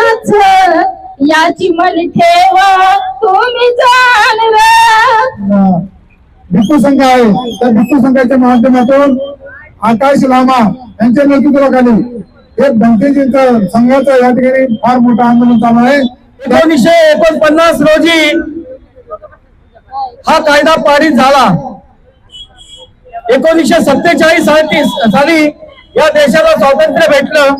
कुणाच याची मन ठेवा तुम्ही जाणवा. भिक्खू संघ आहे. त्या भिक्खू संघाच्या माध्यमातून आकाश लामा यांच्या नेतृत्वाखाली एक बँकेजींचा संघाचा या ठिकाणी फार मोठं आंदोलन चालू आहे. एकोणीसशे एकोणपन्नास रोजी हा कायदा पारित झाला. एकोणीसशे सत्तेचाळीस साली या देशाला स्वातंत्र्य भेटलं.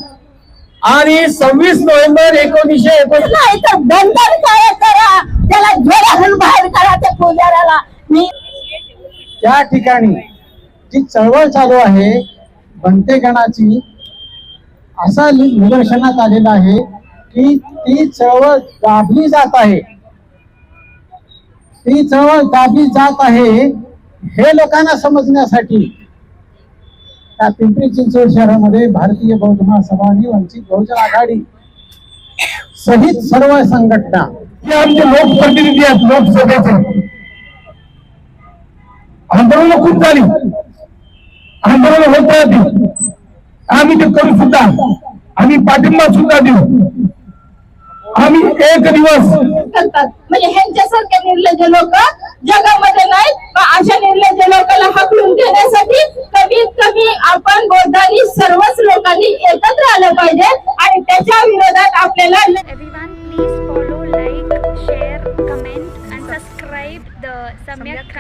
आणि सव्वीस नोव्हेंबर एकोणीसशे एकोण नाही तर बंधन काय करा? त्याला घरातून बाहेर करा त्या पुजाऱ्याला. मी त्या ठिकाणी जी चळवळ चालू आहे बनतेगणाची असा निदर्शनात आलेला आहे की ती चळवळ दाबली जात आहे. ती चळवळ दाबली जात आहे हे लोकांना समजण्यासाठी. पिंपरी चिंचवड शहरामध्ये भारतीय बौद्ध महासभा आणि वंचित बहुजन आघाडी सहित सर्व संघटना हे आमचे लोकप्रतिनिधी आहेत लोकसभेचे. आंदोलन खूप झाली. आंदोलन होत राहतील आम्ही ते करू सुद्धा. आम्ही पाठिंबा सुद्धा देऊ. आम्ही एक दिवस करतात. म्हणजे ह्यांच्यासारखे निर्लज्ज लोक जगामध्ये नाही पण अशा निर्लज्ज लोकांना हकलून घे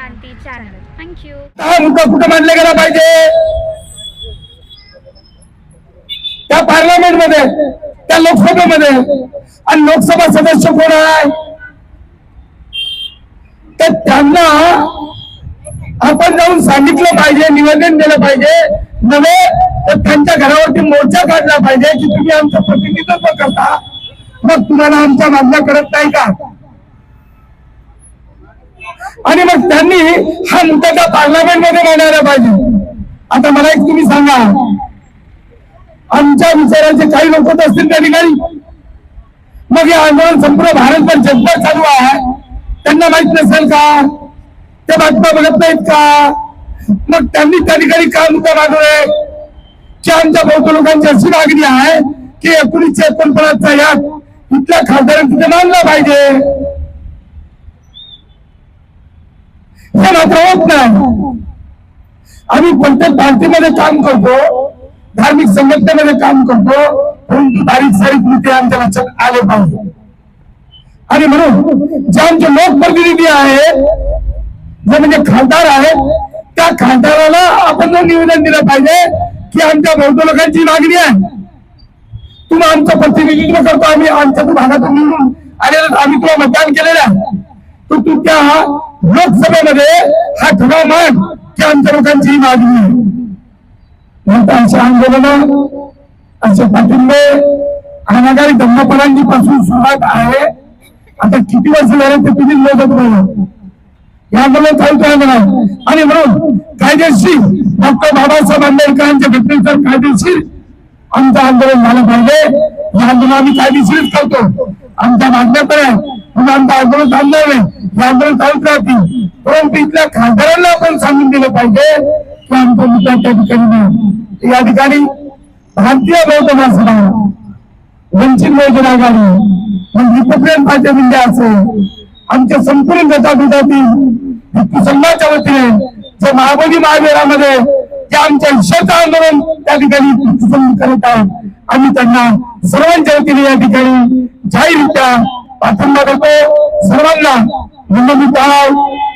You. हा मुद्दा कुठं मांडला गेला पाहिजे. त्या पार्लमेंटमध्ये त्या लोकसभेमध्ये आणि लोकसभा सदस्य कोण आहे? तर त्यांना आपण जाऊन सांगितलं पाहिजे निवेदन दिलं पाहिजे. नव्हे तर त्यांच्या घरावरती मोर्चा काढला पाहिजे की तुम्ही आमचं प्रतिनिधित्व करता. मग तुम्हाला आमच्या मागण्या करत नाही का? आणि मग त्यांनी हा मुद्दा त्या पार्लमेंटमध्ये मांडायला पाहिजे. आता मला एक तुम्ही सांगा. आमच्या विचारांचे काही लोक होत असतील त्या ठिकाणी. मग हे आंदोलन संपूर्ण भारतभर जगभर चालू आहे. त्यांना माहीत नसेल का? त्या बातम्या बघत नाहीत का? मग त्यांनी त्या ठिकाणी का मुद्दा मागवलाय? की आमच्या बौद्ध लोकांची अशी मागणी आहे की एकोणीसशे एकोणपन्नासचा यात इथल्या खासदारांनी तिथे मानला पाहिजे. हे मात्र होत नाही आम्ही प्रत्येक पार्टीमध्ये काम करतो धार्मिक संघटनेमध्ये काम करतो परंतु बारीक सारीक मुद्दे आमच्या लक्षात आले पाहिजे. आणि म्हणून जे आमचे लोकप्रतिनिधी आहेत जे म्हणजे खासदार आहेत त्या खासदाराला आपण निवेदन दिलं पाहिजे की आमच्या बौद्ध लोकांची मागणी आहे. तुम्ही आमचं प्रतिनिधित्व करतो आम्ही आमच्या भागातून निवडून आलेलं आम्ही तुला मतदान केलेलं आहे. परंतु त्या लोकसभेमध्ये हा ठराव मांड की आमच्या लोकांची मागणी. आहे म्हणून असे आंदोलन असे पाठिंबे अनागारी धम्मपरांची पासून सुरुवात आहे. आता किती वर्ष झाले ते तुम्ही लोक तुम्हाला हे आंदोलन चालू आहे आणि म्हणून कायदेशीर डॉक्टर बाबासाहेब आंबेडकरांच्या घटनेनुसार कायदेशीर आमचं आंदोलन झालं पाहिजे. हे आंदोलन आम्ही कायदेशीरच करतो आमच्या मागण्या पण आहे. म्हणून आमचं आंदोलन थांबणार नाही हे आंदोलन चालूच राहतील परंतु इथल्या खासदारांना आपण सांगून दिलं पाहिजे की आमचा मुद्दा त्या ठिकाणी नाही. या ठिकाणी भारतीय बौद्ध महासभा वंचित बहुजन आघाडी मग रिपब्लिकन पार्टी ऑफ इंडिया असेल आमच्या संपूर्ण गटागटातील हिंदू संघाच्या वतीने जे महाबोधी महावीरामध्ये जे आमच्या ईश्वरचं आंदोलन त्या ठिकाणी प्रतिबंध करत आहोत. आम्ही त्यांना सर्वांच्या वतीने या ठिकाणी जाहीररित्या पाठिंबा देतो सर्वांना. निमंत्रित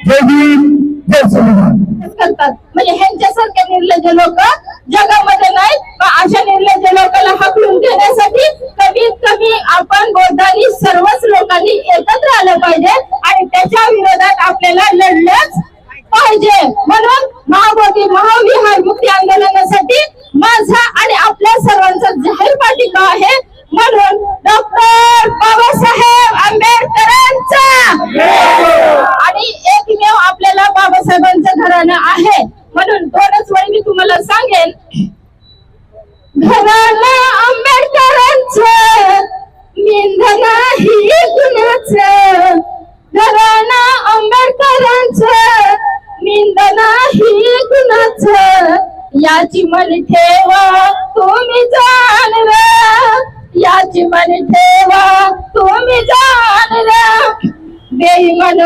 जय भीम. जय संविधान म्हणजे ह्यांच्यासारखे निर्लज लोक जगामध्ये नाही अशा निर्लज लोकांना हकलून घेण्यासाठी कमीत कमी आपण बौद्धांनी सर्वच लोकांनी एकत्र आलं पाहिजे आणि त्याच्या विरोधात आपल्याला लढलंच पाहिजे. म्हणून महाबोधी महाविहार मुक्ती आंदोलनासाठी माझा आणि आपल्या सर्वांचा जाहीर पाठिंबा आहे.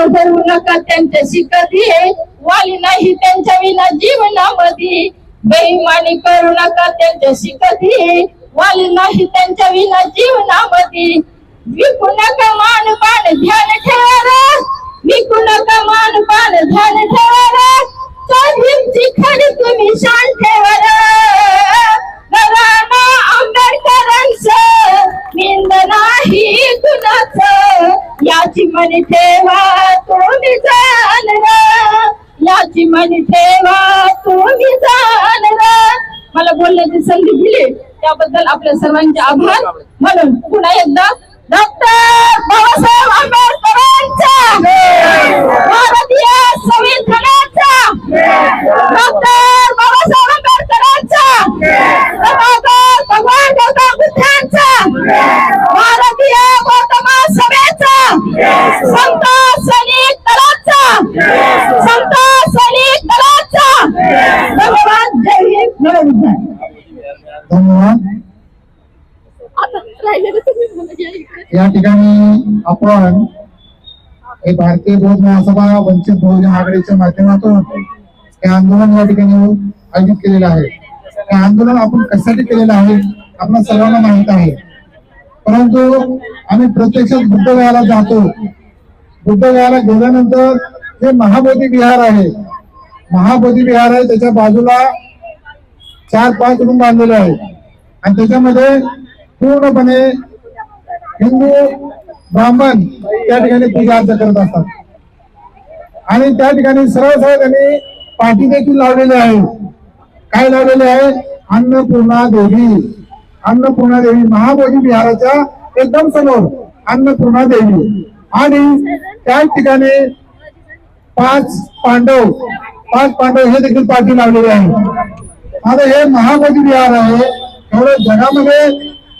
धरू नका त्यांच्याशी कधी. वाली नाही त्यांच्या विना जीवनामध्ये. बेईमानी करू नका त्यांच्याशी कधी. वाली नाही त्यांच्या विना जीवनामध्ये. विकू नका मान पान ध्यान ठेवा विकू नका मान पान ध्यान ठेवा कधीची खरी तुम्ही शान ठेवा घराणा आंबेडकरांचं निंद नाही कुणाचं? याची मन ठेवा तुम्ही जाणलं याची मन ठेवा तुम्ही जाणलं मला बोलण्याची संधी दिली. त्याबद्दल आपल्या सर्वांचे आभार. म्हणून पुन्हा एकदा डॉक्टर बाबासाहेब आंबेडकरांचा भारतीय संविधानाचा डॉक्टर बाबासाहेब आंबेडकरांचा डॉक्टर भगवान गौतम बुद्धांचा भारतीय गौतम सभेचा संत सैनिक दलाचा संत सैनिक दलाचा धन्यवाद जय हिंद जय विज्ञान धन्यवाद आता राहिलेलं तुम्ही बोला, जय हिंद. या आपण हे भारतीय बौद्ध महासभा वंचित बहुजन आघाडीच्या माध्यमातून हे आंदोलन या ठिकाणी आयोजित केलेलं आहे. हे आंदोलन आपण कशासाठी केलेलं आहे आपल्या सर्वांना माहीत आहे. परंतु आम्ही प्रत्यक्षात बुद्धगयाला जातो. बुद्धगयाला गेल्यानंतर जे महाबोधी विहार आहे महाबोधी विहार आहे त्याच्या बाजूला चार पाच रूम बांधलेले आहेत. आणि त्याच्यामध्ये पूर्णपणे हिंदू ब्राह्मण त्या ठिकाणी पूजा अर्चा करत असतात. आणि त्या ठिकाणी सरळ सरळ त्यांनी पाठी देखील लावलेली आहे. काय लावलेले आहे? अन्नपूर्णा देवी. अन्नपूर्णा देवी महाबोधी विहाराच्या एकदम समोर अन्नपूर्णा देवी. आणि त्या ठिकाणी पाच पांडव पाच पांडव हे देखील पाठी लावलेले आहे आता हे महाबोधी विहार आहे. एवढं जगामध्ये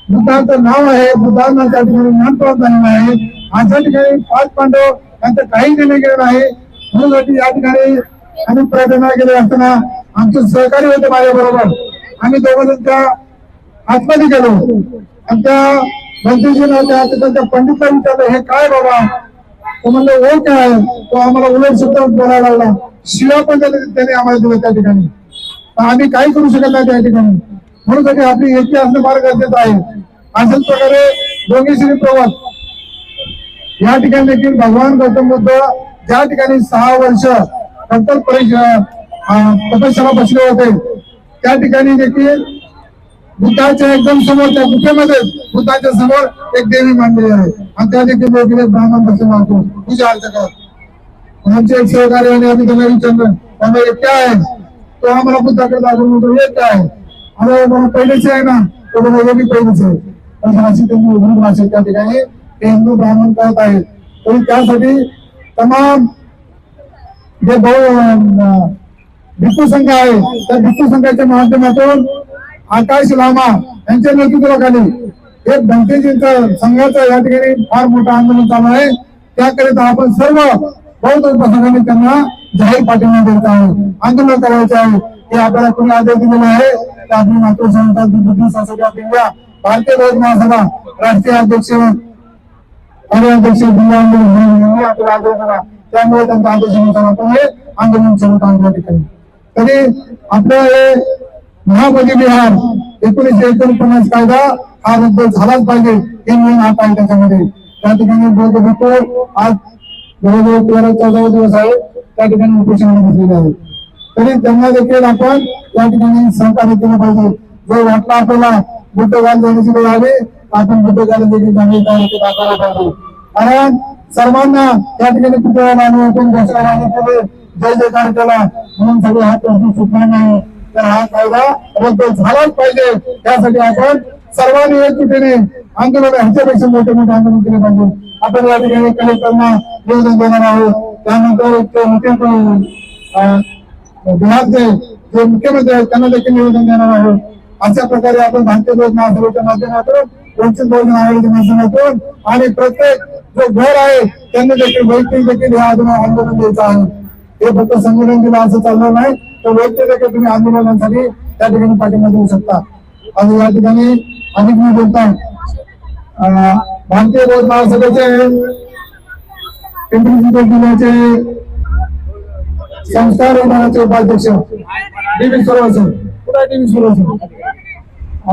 बुद्धाचं नाव आहे बुद्धांना त्या ठिकाणी ज्ञान प्राप्त झालेलं आहे. अशा ठिकाणी पाच पांडव यांचं काही केलं गेलं आहे म्हणून या ठिकाणी आम्ही प्रार्थना केली असताना आमचे सहकारी होते माझ्या बरोबर. आम्ही दोघं त्या आतमध्ये गेलो. आणि त्या मंत्रीजी नव्हत्या त्यांच्या पंडितला विचारलं हे काय बाबा? तो म्हणलं ओ काय तो आम्हाला उलट सुद्धा बोलायला लागला. शिवा पण त्याने त्याने आम्हाला दिलं त्या ठिकाणी. आम्ही काही करू शकत नाही त्या ठिकाणी. म्हणून साठी आपली एकी असणं फार गरजेचं आहे. अशाच प्रकारे दोन्ही श्री प्रवास या ठिकाणी देखील भगवान गौतम बुद्ध ज्या ठिकाणी सहा वर्ष नंतर तपश्चर्या बसले होते त्या ठिकाणी देखील बुद्धाच्या एकदम समोर त्या गुफेमध्ये बुद्धाच्या समोर एक देवी मांडलेली आहे. आणि त्या देखील देखील ब्राह्मण बसून मानतो पूजा अर्थ करत आमचे एक सहकारी आणि आम्ही त्यांना विचारलं त्यामुळे हे काय आहे. तो आम्हाला बुद्धाकडे दाखवून म्हणतो हे काय आहे. आम्हाला मला पहिलेच आहे ना. तो मला मी पहिलेच आहे. पण अशी त्यांनी उघडून भाषेत त्या ठिकाणी ते हिंदू ब्राह्मण करत आहेत. तरी त्यासाठी तमाम जे बहु भिक्खू संघ आहे त्या भिक्खू संघाच्या माध्यमातून आकाश लामा यांच्या नेतृत्वाखाली एक बँकेजींचा संघाचा या ठिकाणी फार मोठं आंदोलन चालू आहे. त्याकरिता आपण सर्व बौद्ध उपसंघाने त्यांना जाहीर पाठिंबा देत आहोत. आंदोलन करायचे आहे. हे आपल्याला कोणी आदेश दिलेला आहे. ते मातृ मातृसंस्था बुद्धी सोसायटी ऑफ भारतीय बौद्ध महासभा राष्ट्रीय अध्यक्ष अध्यक्ष त्यामुळे त्यांचं आंदोलन आपण हे आंदोलन सुरू आहोत. ठिकाणी तरी आपलं हे महाबोधी विहार एकोणीशे एकोणपन्नास कायदा हा रद्द झालाच पाहिजे हे म्हणून हा आहे त्याच्यामध्ये. त्या ठिकाणी बौद्ध भिक्खू आज जवळजवळ तेरा चौदा दिवस आहे. त्या ठिकाणी उपोषणाला बसलेले आहे तरी त्यांना देखील आपण या ठिकाणी सहकार्य केलं पाहिजे. जर वाटलं आपल्याला बुद्ध घाल देण्याची वेळ आली आपण बुद्ध घाल देखील चांगली तयारी दाखवायला पाहिजे. कारण सर्वांना या ठिकाणी कुठे मानून आपण घोषणा जय जयकार केला म्हणून सगळे हा प्रश्न सुटणार नाही. तर हा कायदा रद्द झालाच पाहिजे. त्यासाठी आपण सर्वांनी एकजुटीने आंदोलन ह्याच्यापेक्षा मोठे मोठे आंदोलन केले पाहिजे. आपण या ठिकाणी कलेक्टरना निवेदन देणार आहोत. त्यानंतर एक मुख्य अं, बिहारचे जे मुख्यमंत्री आहेत त्यांना देखील निवेदन देणार आहोत. अशा प्रकारे आपण भारतीय लोक महासभेच्या माध्यमातून वंचित बहुजन आघाडीच्या माध्यमातून आणि प्रत्येक जो घर आहे त्यांनी देखील वैयक्तिक देखील हे आंदोलन आंदोलन द्यायचं आहे. हे फक्त संघटन दिलं असं चालणार नाही तर वैयक्तिक देखील तुम्ही आंदोलनासाठी त्या ठिकाणी पाठिंबा देऊ शकता. आणि या ठिकाणी अधिक मी बोलता भारतीय बौद्ध महासभेचे पिंपरी चिंचवड जिल्ह्याचे संस्कार विभागाचे उपाध्यक्ष. डी व्ही सुरवसन कुठे डी व्ही सुरवसन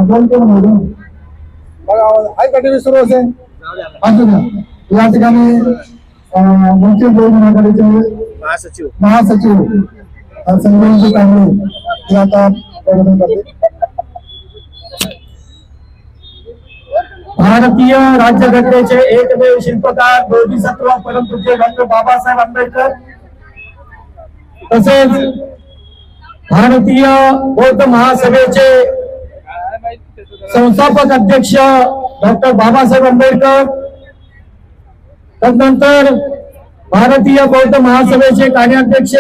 दोन कोण होतो. बघा आहे का डी व्ही सुरवसन असू द्या. या ठिकाणी वंचित बहुजन आघाडीचे महासचिव. महासचिव अं, संजयजी कांबळे हे आता प्रबोधन करतील. भारतीय राज्यघटनेचे एकमेव शिल्पकार बोधिसत्व परमपूज्य डॉक्टर बाबासाहेब आंबेडकर तसेच भारतीय बौद्ध महासभेचे संस्थापक अध्यक्ष डॉक्टर बाबासाहेब आंबेडकर तदनंतर भारतीय बौद्ध महासभेचे कार्याध्यक्ष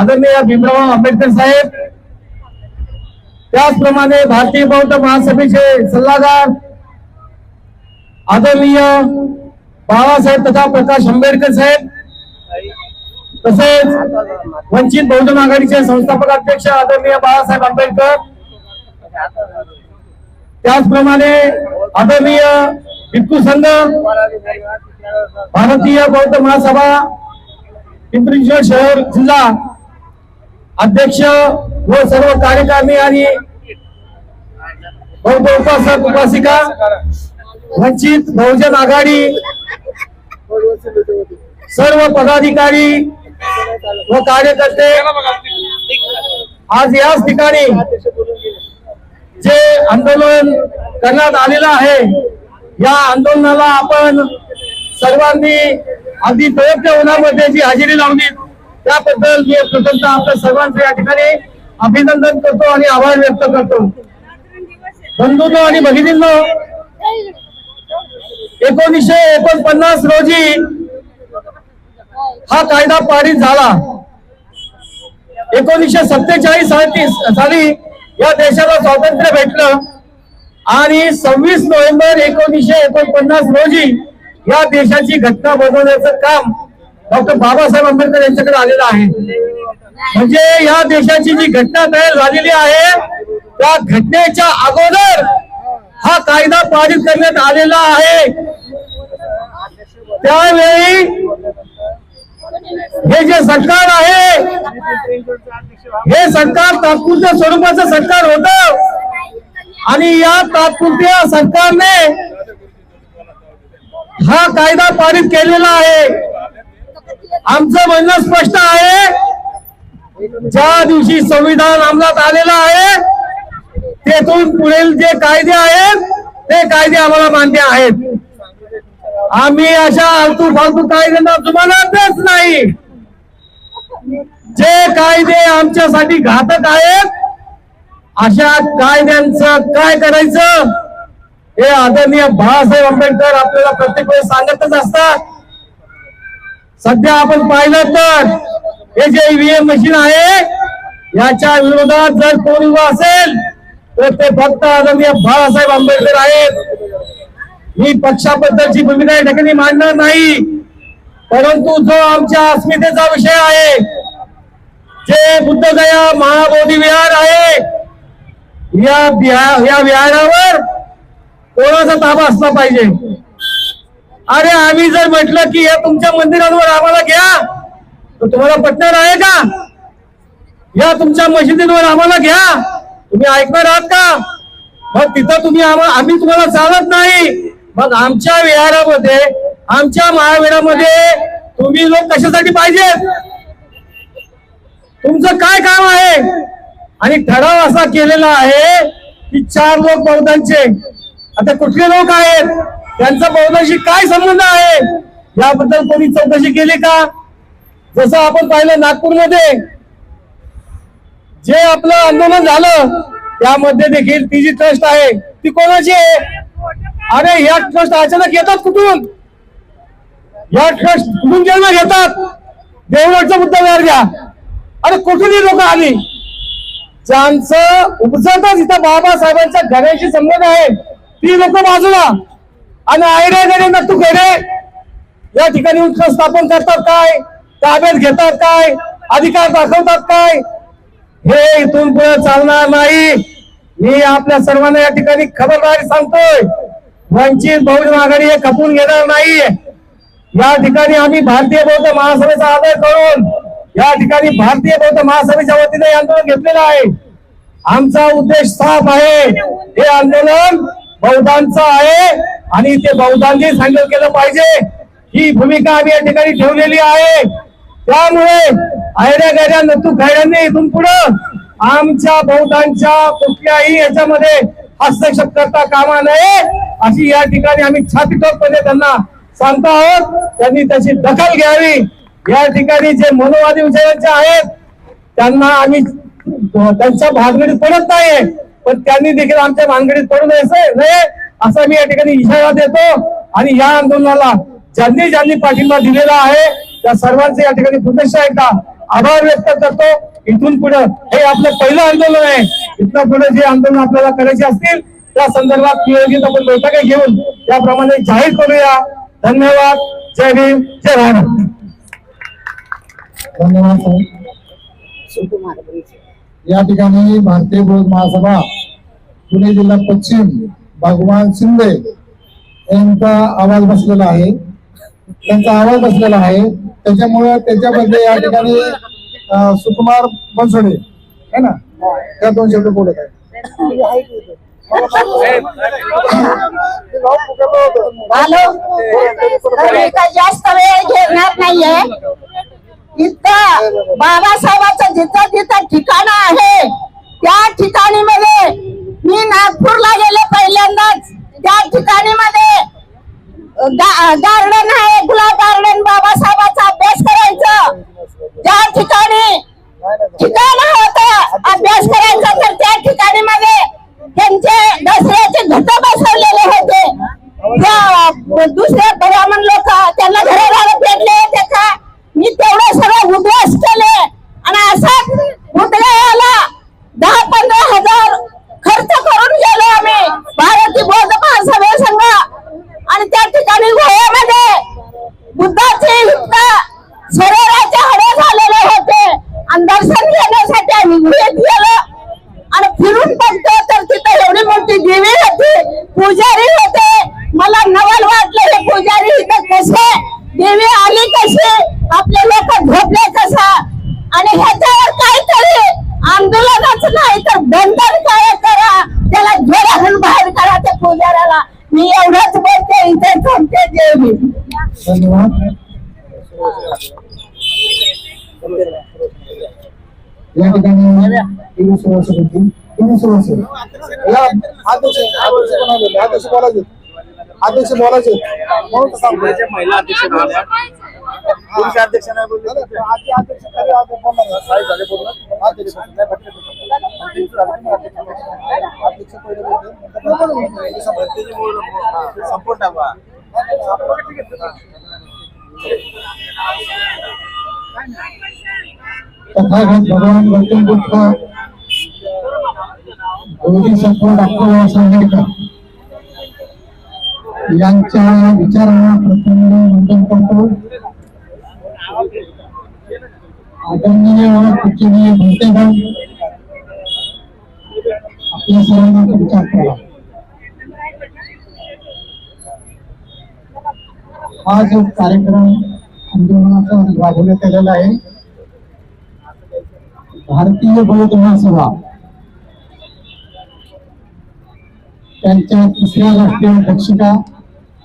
आदरणीय भीमराव आंबेडकर साहेब त्याचप्रमाणे भारतीय बौद्ध महासभेचे सल्लागार आदरणीय बाबासाहेब तथा प्रकाश आंबेडकर साहेब तसेच वंचित बहुजन आघाडीचे संस्थापक अध्यक्ष आदरणीय बाळासाहेब आंबेडकर त्याचप्रमाणे आदरणीय भिक्खू संघ भारतीय बौद्ध महासभा पिंपरी शहर जिल्हा अध्यक्ष व सर्व कार्यकारिणी आणि बौद्ध उपासक उपासिका वंचित बहुजन आघाडी सर्व पदाधिकारी व कार्यकर्ते आज याच ठिकाणी जे आंदोलन करण्यात आलेलं आहे या आंदोलनाला आपण सर्वांनी अगदी प्रयत्न उन्हामध्ये जी हजेरी लावली त्याबद्दल मी प्रथमतः आपल्या सर्वांचं या ठिकाणी अभिनंदन करतो आणि आभार व्यक्त करतो. बंधूंनो आणि भगिनींनो एकोणीसशे एकोणपन्नास रोजी हा कायदा पारित झाला. एकोणीसशे सत्तेचाळीस साली या देशाला स्वातंत्र्य भेटलं. आणि सव्वीस नोव्हेंबर एकोणीसशे एकोणपन्नास रोजी या देशाची घटना बनवण्याचं काम डॉक्टर बाबासाहेब आंबेडकर यांच्याकडे आलेलं आहे. म्हणजे या देशाची जी घटना तयार झालेली आहे त्या घटनेच्या अगोदर हा कायदा पारित करण्यात आलेला आहे. त्यावेळी हे जे सरकार आहे हे सरकार तात्पुरत्या स्वरूपाचं सरकार होत. आणि या तात्पुरत्या सरकारने हा कायदा पारित केलेला आहे. आमचं म्हणणं स्पष्ट आहे ज्या दिवशी संविधान अंमलात आलेलं आहे तेथून पुढील जे कायदे आहेत ते कायदे आम्हाला मान्य आहेत. आम्ही अशा आलतू फालतू कायद्यांना जुमानतच नाही. जे कायदे आमच्यासाठी घातक आहेत अशा कायद्यांचं काय करायचं? हे आदरणीय बाळासाहेब आंबेडकर आपल्याला प्रत्येक वेळेस सांगतच असतात. सध्या आपण पाहिलं तर हे जे ईव्हीएम मशीन आहे याच्या विरोधात जर कोणी असेल तर ते फक्त आदरणीय बाळासाहेब आंबेडकर आहेत. मी पक्षाबद्दलची भूमिका या ठिकाणी मांडणार नाही. परंतु जो आमच्या अस्मितेचा विषय आहे जे बुद्धगया महाबोधी विहार आहे या या विहारावर कोणाचा ताबा असला पाहिजे? अरे आम्ही जर म्हटलं की या तुमच्या मंदिरांवर आम्हाला घ्या तर तुम्हाला पटणार आहे का? या तुमच्या मशिदींवर आम्हाला घ्या. तुम्ही ऐकणार आहात का? मग तिथं तुम्ही आम्हाला आम्ही तुम्हाला चालत नाही. मग आमच्या विहारामध्ये आमच्या महावीरामध्ये तुम्ही लोक कशासाठी पाहिजेत तुमचं काय काम आहे? आणि ठराव असा केलेला आहे की चार लोक बौद्धांचे. आता कुठले लोक आहेत? त्यांचा बौद्धांशी काय संबंध आहे? याबद्दल कोणी चौकशी केली का? जसं आपण पाहिलं नागपूरमध्ये जे आपलं आंदोलन झालं त्यामध्ये देखील ती जी ट्रस्ट आहे. ती कोणाची आहे? अरे या ट्रस्ट अचानक येतात कुठून? या ट्रस्ट कुठून जन्म घेतात देवगडचा मुद्दा वेळ घ्या. अरे कुठून ही लोक आली? ज्यांचं उपजतच इथं बाबासाहेबांच्या घराशी संबंध आहे ती लोक बाजूला. आणि आयरे गरे तू खेडे या ठिकाणी उत्सव स्थापन करतात काय? ताब्यात घेतात काय? अधिकार दाखवतात काय? हे इथून पुढे चालणार नाही. मी आपल्या सर्वांना या ठिकाणी खबरदारी सांगतोय. वंचित बहुजन आघाडी हे खपून घेणार नाही. या ठिकाणी आम्ही भारतीय बौद्ध महासभेचा आदर करून या ठिकाणी भारतीय बौद्ध महासभेच्या वतीने आंदोलन घेतलेलं आहे. आमचा उद्देश साफ आहे. हे आंदोलन बौद्धांचं आहे आणि ते बौद्धांनी हँडल केलं पाहिजे. ही भूमिका आम्ही या ठिकाणी ठेवलेली आहे. त्यामुळे आयड्या गाड्या नतू खायड्यांनी इथून पुढं आमच्या बौद्धांच्या कुठल्याही याच्यामध्ये हस्तक्षेप करता कामा नये. अशी या ठिकाणी आम्ही छातीटोकपणे म्हणजे त्यांना सांगतो आहोत. त्यांनी त्याची दखल घ्यावी. या ठिकाणी जे मनोवादी विचारांचे आहेत त्यांना आम्ही त्यांच्या भानगडीत पडत नाहीये. पण त्यांनी देखील आमच्या भानगडीत पडू नये नये असा मी या ठिकाणी इशारा देतो. आणि या आंदोलनाला ज्यांनी ज्यांनी पाठिंबा दिलेला आहे त्या सर्वांचे या ठिकाणी पुन्हा एकदा आभार व्यक्त करतो. इथून पुढे हे आपलं पहिलं आंदोलन आहे. इथनं पुढे जे आंदोलन आपल्याला करायचे असतील त्या संदर्भात नियोजित आपण बैठका घेऊन त्याप्रमाणे जाहीर करूया. धन्यवाद. जय भीम जय भारत. धन्यवाद साहेब या ठिकाणी भारतीय बौद्ध महासभा पुणे जिल्हा पश्चिम भगवान शिंदे यांचा आवाज बसलेला आहे. त्यांचा आवाज बसलेला आहे. त्याच्यामुळे त्याच्यामध्ये या ठिकाणी सुकुमार बनसोडे है ना? त्या दोन शब्द बोलत आहे जास्त वेळ घेणार नाहीये. इथं बाबासाहेबांचं जिथं जिथं ठिकाण आहे त्या ठिकाणी मध्ये मी नागपूरला गेले पहिल्यांदाच. त्या ठिकाणी मध्ये गार्डन आहे गुलाब गार्डन बाबासाहेबांचा अभ्यास करायचं. ज्या ठिकाणी ठिकाण होत अभ्यास करायचा तर त्या ठिकाणी मध्ये त्यांचे दसऱ्याचे घट बसवलेले होते त्या दुसऱ्या ब्राह्मण लोक त्यांना घराघर भेटले त्याचा मी तेवढं सगळं उद्ध्वस्त केले आणि असाच पुतळ्याला दहा पंधरा हजार खर्च करून गेलो आम्ही भारतीय बौद्ध महासभा संघ आणि त्या ठिकाणी गोव्यामध्ये बुद्धाचे इतका शरीराचे हडे झालेले होते आणि दर्शन घेण्यासाठी आम्ही गुहेत गेलो आणि फिरून बघतो तर तिथे एवढी मोठी देवी होती पुजारी होते मला नवल वाटलं हे पुजारी इथं कसे देवी आली कशी आपले लोक झोपले कसा आणि ह्याच्यावर काहीतरी आंदोलनच नाही तर बंधन काय करा त्याला जोरातून बाहेर करा त्या पुजाऱ्याला मी एवढंच बोलते इथे थांबते देवी धन्यवाद या ठिकाणी टीव्ही सुरवात होती टीव्ही सुरवात या अध्यक्ष अध्यक्ष कोणाला अध्यक्ष बोलायचे अध्यक्ष बोलायचे म्हणून तर सांगतो. महिला अध्यक्ष बोलल्या पुरुष अध्यक्ष नाही बोलले अरे, आधी अध्यक्ष खरे अध्यक्ष बोलणार. साहेब झाले बोलणार अध्यक्ष. नाही, भटके बोलणार. अध्यक्ष झाले, मग अध्यक्ष बोलणार. अध्यक्ष पहिले बोलते, नंतर नंतर भरतीची मूळ संपूर्ण टाका तथागत भगवान गौतम बुद्ध बोधिसत्व डॉक्टर बाबासाहेब आंबेडकर यांच्या विचारांना प्रचंड वंदन करतो. आदरणीय पूजनीय भंते आपल्या सर्वांना तुमचा हा जो कार्यक्रम आंदोलनाचा राबवण्यात आलेला आहे भारतीय बौद्ध महासभा त्यांच्या तिसऱ्या राष्ट्रीय अध्यक्षिका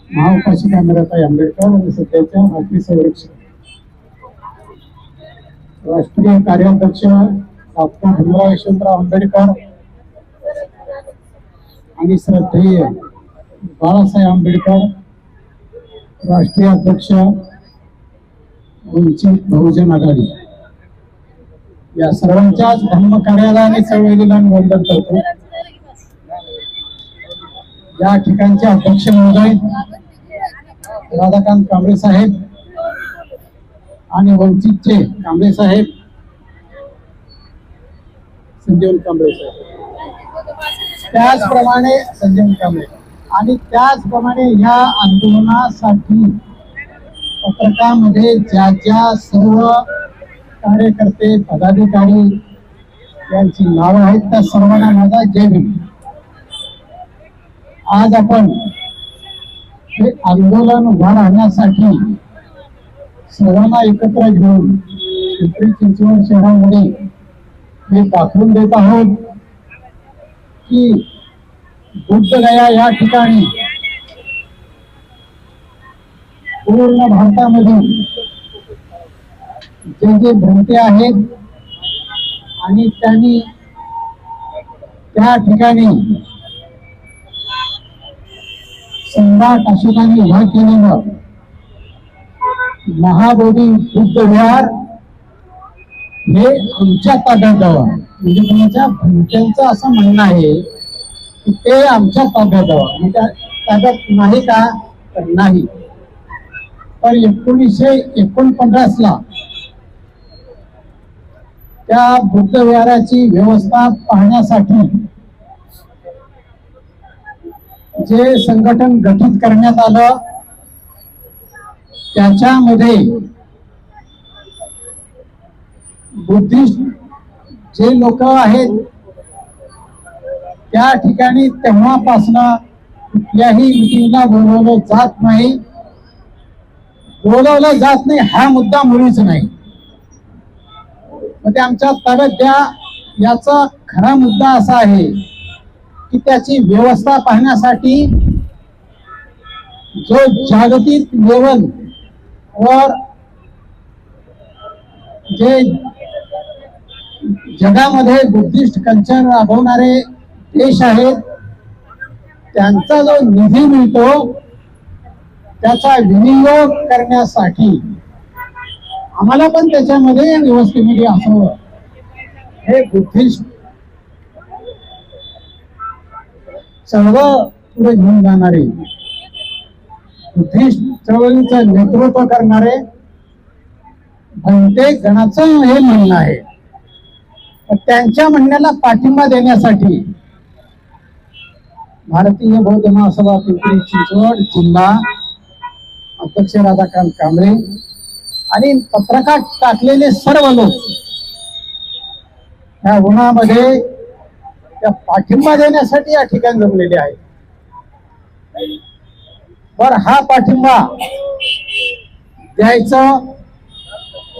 महाउपाशिका मीराताई आंबेडकर आणि सध्याच्या भारतीय संरक्षक राष्ट्रीय कार्याध्यक्ष डॉक्टर भीमराव यशवंतराव आंबेडकर आणि श्रद्धेय बाळासाहेब आंबेडकर राष्ट्रीय अध्यक्ष वंचित बहुजन आघाडी. या सर्वांच्याच धर्म कार्यालयाने आणि चळवळीला मी वंदन करतो या ठिकाणचे अध्यक्ष महोदय राधाकांत कांबळे साहेब आणि वंचितचे कांबळे साहेब संजीवन कांबळे साहेब. त्याचप्रमाणे संजीवन कांबळे. आणि त्याचप्रमाणे ह्या आंदोलनासाठी पत्रकामध्ये ज्या ज्या सर्व कार्यकर्ते पदाधिकारी यांची नावं आहेत त्या सर्वांना माझा जय भीम. आज आपण हे आंदोलन उभा राहण्यासाठी सर्वांना एकत्र घेऊन पिंपरी चिंचवड शहरामध्ये हे दाखवून देत आहोत की बुद्धगया या ठिकाणी पूर्ण भारतामध्ये जे जे भ्रमते आहेत आणि त्यांनी त्या ठिकाणी सम्राट अशोकांनी उभा केलेलं महाबोधी बुद्धविहार हे आमच्या ताब्यात म्हणजे कोणाच्या भ्रमत्यांचं असं म्हणणं आहे की ते आमच्या ताब्यात म्हणजे ताब्यात नाही का तर नाही. पण एकोणीसशे एकोणपन्नास ला त्या बुद्धविहाराची व्यवस्था पाहण्यासाठी जे संघटन गठीत करण्यात आलं त्याच्यामध्ये बुद्धिस्ट जे लोक आहेत त्या ठिकाणी तेव्हापासनं कुठल्याही मिटिंगला बोलवलं जात नाही. बोलवलं जात नाही हा मुद्दा मुळीच नाही. मग ते आमच्या ताब्यात द्या. याचा खरा मुद्दा असा आहे की त्याची व्यवस्था पाहण्यासाठी जो जागतिक लेवल वर जे जगामध्ये बुद्धिस्ट कल्चर राबवणारे देश आहेत त्यांचा जो निधी मिळतो त्याचा विनियोग करण्यासाठी. आम्हाला पण त्याच्यामध्ये व्यवस्थेमध्ये म्हणजे असावं हे बुद्धिस्ट चळवळ पुढे घेऊन जाणारे. बुद्धिस्ट चळवळीचं नेतृत्व करणारे भंते जणाचं हे म्हणणं आहे. तर त्यांच्या म्हणण्याला पाठिंबा देण्यासाठी भारतीय बौद्ध महासभा पिंपरी चिंचवड जिल्हा अध्यक्ष राधाकांत कांबळे आणि पत्रकात टाकलेले सर्व लोक या उन्हामध्ये त्या पाठिंबा देण्यासाठी या ठिकाणी जमलेले आहेत. पण हा पाठिंबा द्यायचं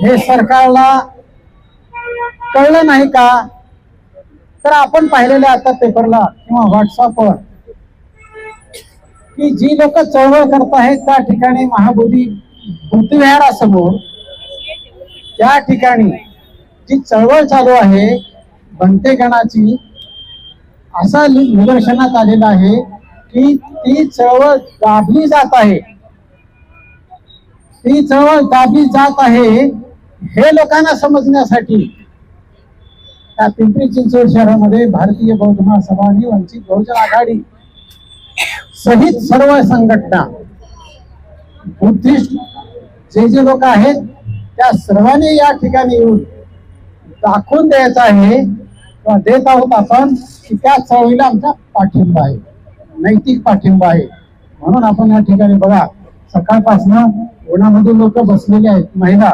हे सरकारला कळलं नाही का? तर आपण पाहिलेलं आता पेपरला किंवा व्हॉट्सअपवर की जी लोक चळवळ करत आहेत त्या ठिकाणी महाबोधी बुद्धविहारासमोर त्या ठिकाणी जी चळवळ चालू आहे बनते गणाची असा निदर्शनात आलेला आहे. की ती चळवळ दाबली जात आहे. ती चळवळ दाबली जात आहे हे लोकांना समजण्यासाठी. त्या पिंपरी चिंचवड शहरामध्ये भारतीय बौद्ध महासभा आणि वंचित बहुजन आघाडी सहित सर्व संघटना बुद्धिस्ट जे जे लोक आहेत त्या सर्वांनी या ठिकाणी येऊन दाखवून द्यायचं आहे. किंवा देत आहोत आपण की त्या चळवळीला आमचा पाठिंबा आहे. नैतिक पाठिंबा आहे. म्हणून आपण या ठिकाणी बघा सकाळपासनं उन्हामध्ये लोक बसलेले आहेत महिला.